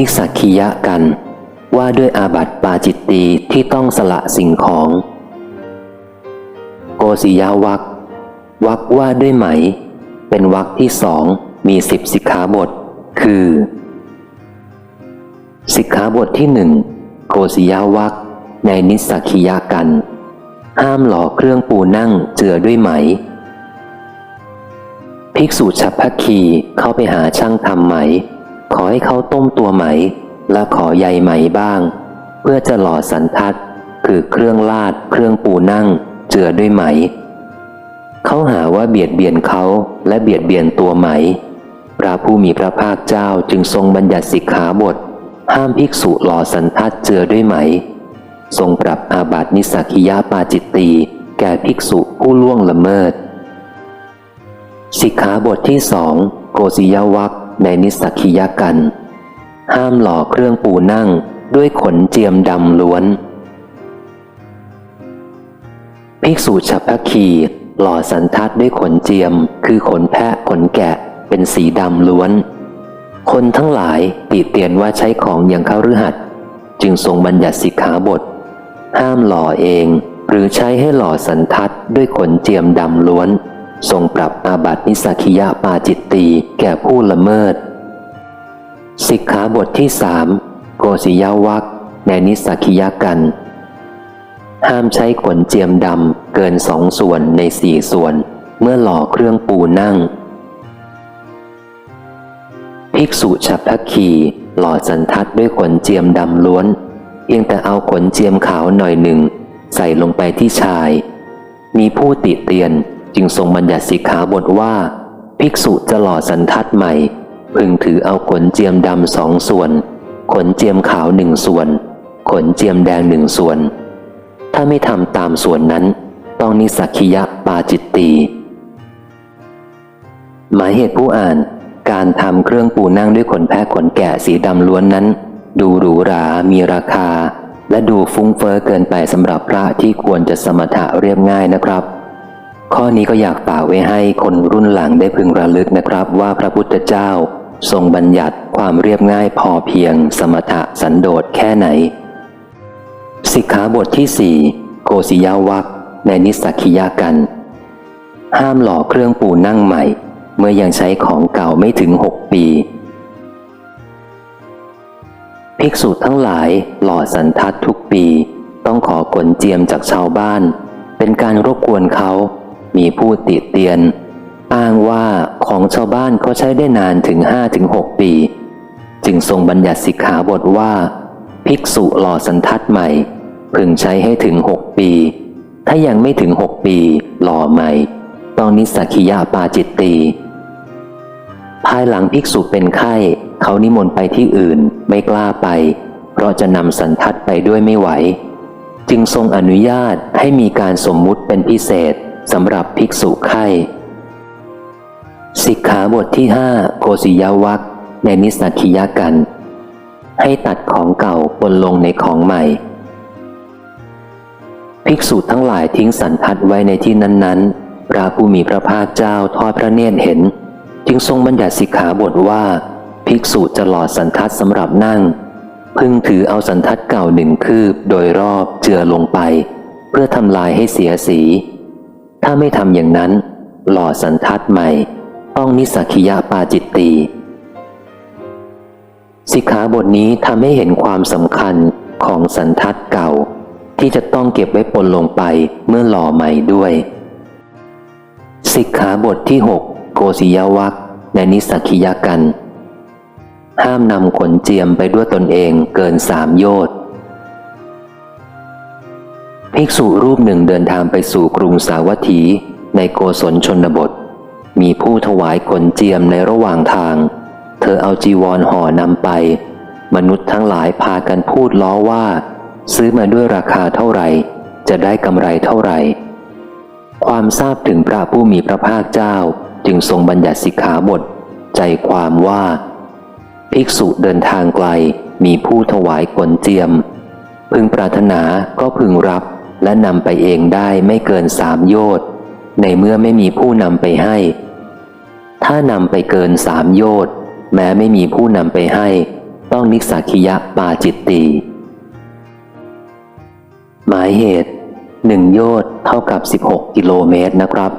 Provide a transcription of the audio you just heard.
นิสักคียะกัน ว่าด้วยอาบัติปาจิตตีที่ต้องสละสิ่งของ โกศิยาวักวักว่าด้วยไหม เป็นวักที่สองมีสิบสิกขาบท คือ สิกขาบทที่หนึ่งโกศิยาวักในนิสักคียะกัน ห้ามหล่อเครื่องปูนั่งเจือด้วยไหม ภิกษุฉับพคีเข้าไปหาช่างทำไหม ขอให้เขาต้มตัวไหม และขอใยไหมบ้าง เพื่อจะหล่อสันทัดคือเครื่องลาด เครื่องปูนั่ง เจือด้วยไหม เขาหาว่าเบียดเบียนเขาและเบียดเบียนตัวไหม พระผู้มีพระภาคเจ้าจึงทรงบัญญัติสิกขาบท ห้ามภิกษุหล่อสันทัดเจือด้วยไหม ทรงปรับอาบัตินิสักิยาปาจิตตีแก่ภิกษุผู้ล่วงละเมิด สิกขาบทที่สองโกศิยวัก ในนิสักคียกัน ห้ามหล่อเครื่องปูนั่งด้วยขนเจียมดำล้วน ภิกษุฉัพพคีหล่อสันทัดด้วยขนเจียม คือขนแพะขนแกะเป็นสีดำล้วน คนทั้งหลายติเตียนว่าใช้ของอย่างเขาฤหัส จึงทรงบัญญัติสิกขาบท ห้ามหล่อเอง หรือใช้ให้หล่อสันทัดด้วยขนเจียมดำล้วน ทรงปรับอาบัตินิสักิยาปาจิตตีแก่ผู้ละเมิด สิกขาบทที่สามโกศิยาวักในนิสักิยากัน ห้ามใช้ขนเจียมดำเกินสองส่วนในสี่ส่วน เมื่อหล่อเครื่องปูนั่ง ภิกษุฉับพักคีหล่อสันทัดด้วยขนเจียมดำล้วน เพียงแต่เอาขนเจียมขาวหน่อยหนึ่ง ใส่ลงไปที่ชาย มีผู้ติเตียน จึงทรงบัญญัติสิกขาบทว่า ภิกษุจะหล่อสันทัดใหม่ พึงถือเอาขนเจียมดำสองส่วน ขนเจียมขาวหนึ่งส่วน ขนเจียมแดงหนึ่งส่วน ถ้าไม่ทำตามส่วนนั้น ต้องนิสักิยะปาจิตตีหมายเหตุผู้อ่าน การทำเครื่องปูนั่งด้วยขนแพะขนแกะสีดำล้วนนั้น ดูหรูหรา มีราคา และดูฟุ้งเฟอ้อเกินไปสำหรับพระที่ควรจะสมถะเรียบง่ายนะครับ ข้อนี้ก็อยากฝากไว้ให้คนรุ่นหลังได้พึงระลึกนะครับว่าพระพุทธเจ้า ทรงบัญญัติความเรียบง่ายพอเพียง สมถะสันโดษแค่ไหน สิกขาบทที่สี่โกศิยาวักในนิสักิยากัน ห้ามหล่อเครื่องปูนั่งใหม่ เมื่อยังใช้ของเก่าไม่ถึงหกปี ภิกษุทั้งหลายหล่อสันทัดทุกปี ต้องขอกลเจียมจากชาวบ้าน เป็นการรบกวนเขา มีผู้ติเตียน อ้างว่าของชาวบ้านเขาใช้ได้นานถึงห้าถึงหกปี จึงทรงบัญญัติสิกขาบทว่า ภิกษุหล่อสันทัดใหม่ พึงใช้ให้ถึงหกปี ถ้ายังไม่ถึงหกปีหล่อใหม่ ต้องนิสักิยาปาจิตตีภายหลังภิกษุเป็นไข้เขานิมนต์ไปที่อื่นไม่กล้าไป เพราะจะนำสันทัดไปด้วยไม่ไหว จึงทรงอนุญาตให้มีการสมมุติเป็นพิเศษ สำหรับภิกษุไข้สิกขาบทที่ห้าโกศิยวักในนิสักคิยากัน ให้ตัดของเก่าปนลงในของใหม่ ภิกษุทั้งหลายทิ้งสันทัดไว้ในที่นั้นๆ พระผู้มีพระภาคเจ้าทอดพระเนตรเห็น จึงทรงบัญญัติสิกขาบทว่า ภิกษุจะหล่อสันทัดสำหรับนั่ง พึงถือเอาสันทัดเก่าหนึ่งคืบโดยรอบเจือลงไป เพื่อทำลายให้เสียสี ถ้าไม่ทำอย่างนั้น หล่อสันทัดใหม่ ต้องนิสักิยาปาจิตตีสิกขาบทนี้ทำให้เห็นความสำคัญของสันทัดเก่า ที่จะต้องเก็บไว้ปนลงไปเมื่อหล่อใหม่ด้วย สิกขาบทที่ 6 โกศิยวักในนิสักิยากัน ห้ามนำขนเจียมไปด้วยตนเองเกินสามโยชน์ ภิกษุรูปหนึ่งเดินทางไปสู่กรุงสาวัตถี ในโกศลชนบท มีผู้ถวายขนเจียมในระหว่างทาง เธอเอาจีวรห่อนำไป มนุษย์ทั้งหลายพากันพูดล้อว่า ซื้อมาด้วยราคาเท่าไหร่ จะได้กำไรเท่าไหร่ ความทราบถึงพระผู้มีพระภาคเจ้าจึงทรงบัญญัติสิกขาบท ใจความว่า ภิกษุเดินทางไกลมีผู้ถวายขนเจียม พึงปรารถนาก็พึงรับ และนำไปเองได้ไม่เกินสามโยชน์ในเมื่อไม่มีผู้นำไปให้ ถ้านำไปเกินสามโยชน์แม้ไม่มีผู้นำไปให้ ต้องนิกสักคิยะปาจิตตีหมายเหตุหนึ่งโยชน์เท่ากับ 16 กิโลเมตรนะครับ